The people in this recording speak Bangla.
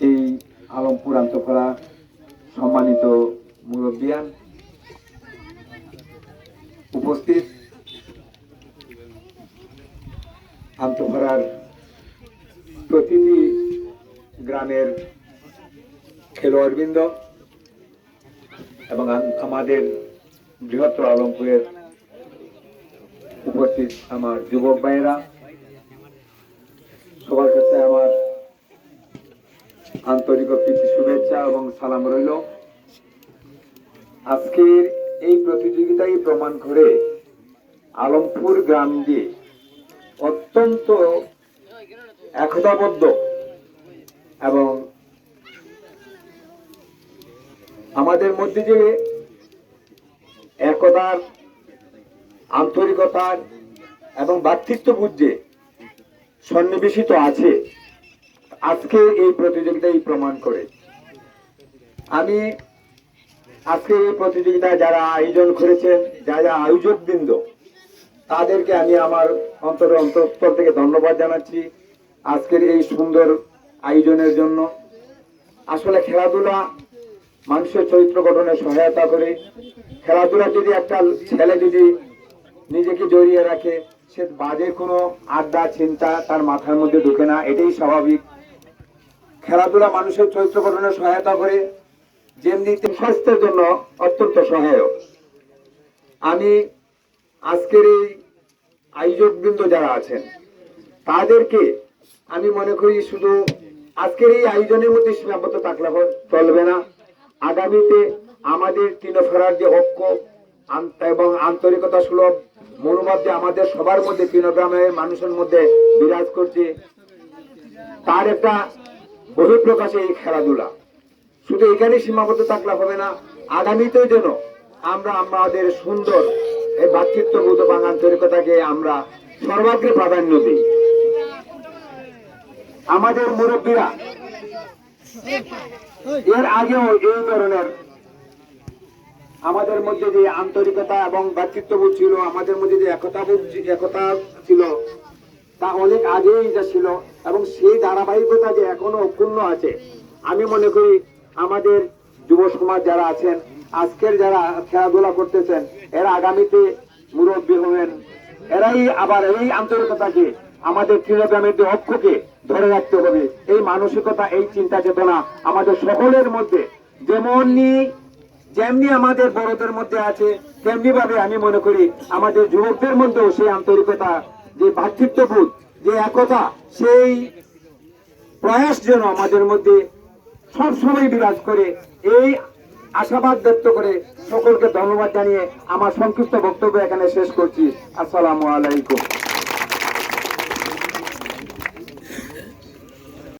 এই আলমপুর আন্তঃপাড়া সম্মানিত মুরব্বিয়ান উপস্থিত আন্তঃপাড়ার প্রতিটি গ্রামের খেলোয়াড়বৃন্দ এবং আমাদের বৃহত্তর আলমপুরের উপস্থিত আমার যুবক ভাইয়েরা সবার কাছে আমার আন্তরিক প্রীতি শুভেচ্ছা এবং সালাম রইল। আজকের এই প্রতিযোগিতায় প্রমাণ করে আলমপুর গ্রাম দিয়ে অত্যন্ত একতাবদ্ধ এবং আমাদের মধ্যে যে একতার, আন্তরিকতার এবং ভ্রাতৃত্ববোধ যে সন্নিবেশিত আছে আজকে এই প্রতিযোগিতাই প্রমাণ করে। আমি আজকে এই প্রতিযোগিতায় যারা আয়োজন করেছেন, যারা আয়োজক বৃন্দ তাদেরকে আমি আমার অন্তর অন্তঃস্থল থেকে ধন্যবাদ জানাচ্ছি আজকের এই সুন্দর আয়োজনের জন্য। আসলে খেলাধুলা মানুষের চরিত্র গঠনে সহায়তা করে। খেলাধুলা যদি একটা ছেলে যদি নিজেকে জড়িয়ে রাখে, সে বাজে কোনো আড্ডা, চিন্তা তার মাথার মধ্যে ঢুকে না, এটাই স্বাভাবিক। খেলাধুলা মানুষের চরিত্র গঠনে সহায়তা করে, যেমনি স্বাস্থ্যের জন্য অত্যন্ত সহায়ক। আমি আজকের এই আয়োজক বৃন্দ যারা আছেন, তাদেরকে আমি মনে করি শুধু আজকের এই আয়োজনের মধ্যে সীমাবদ্ধ থাকলে চলবে না। আগামীতে আমাদের তৃণফেরার যে ঐক্য এবং আন্তরিকতা সুলভ মনোভাব যে আমাদের সবার মধ্যে, তৃণগ্রামের মানুষের মধ্যে বিরাজ করছে, তার একটা বহিঃপ্রকাশে এই খেলাধুলা। শুধু এখানে সীমাবদ্ধ থাকলে হবে না, আগামীতেও যেন আমরা আমাদের সুন্দর এই ভাতৃত্ববোধ এবং আন্তরিকতাকে আমরা সর্বাগ্রে প্রাধান্য দিই। আমাদের মুরব্বীরা, এর আগেও এই ধরনের আমাদের মধ্যে যে আন্তরিকতা এবং ভাতৃত্ববোধ ছিল, আমাদের মধ্যে যে একতাবোধ, একতা ছিল, তা অনেক আগেই যা ছিল এবং সেই ধারাবাহিকতা যে এখনও অক্ষুণ্ণ আছে, আমি মনে করি আমাদের যুব সমাজ যারা আছেন, আজকের যারা খেলাধুলা করতেছেন, এরা আগামীতে মুরব্বী হবেন। এরাই আবার এই আন্তরিকতাকে, আমাদের তৃণগ্রামের যে অক্ষকে ধরে রাখতে হবে। এই মানসিকতা, এই চিন্তা চেতনা আমাদের সকলের মধ্যে, যেমনই, যেমনি আমাদের বড়দের মধ্যে আছে তেমনি ভাবে আমি মনে করি আমাদের যুবকদের মধ্যেও সেই আন্তরিকতা, যে ভাতৃত্ববোধ যে একতা সেই প্রয়াস যেন আমাদের মধ্যে সবসময় বিরাজ করে, এই আশাবাদ ব্যক্ত করে সকলকে ধন্যবাদ জানিয়ে আমার সংক্ষিপ্ত বক্তব্য এখানে শেষ করছি। আসসালামু আলাইকুম।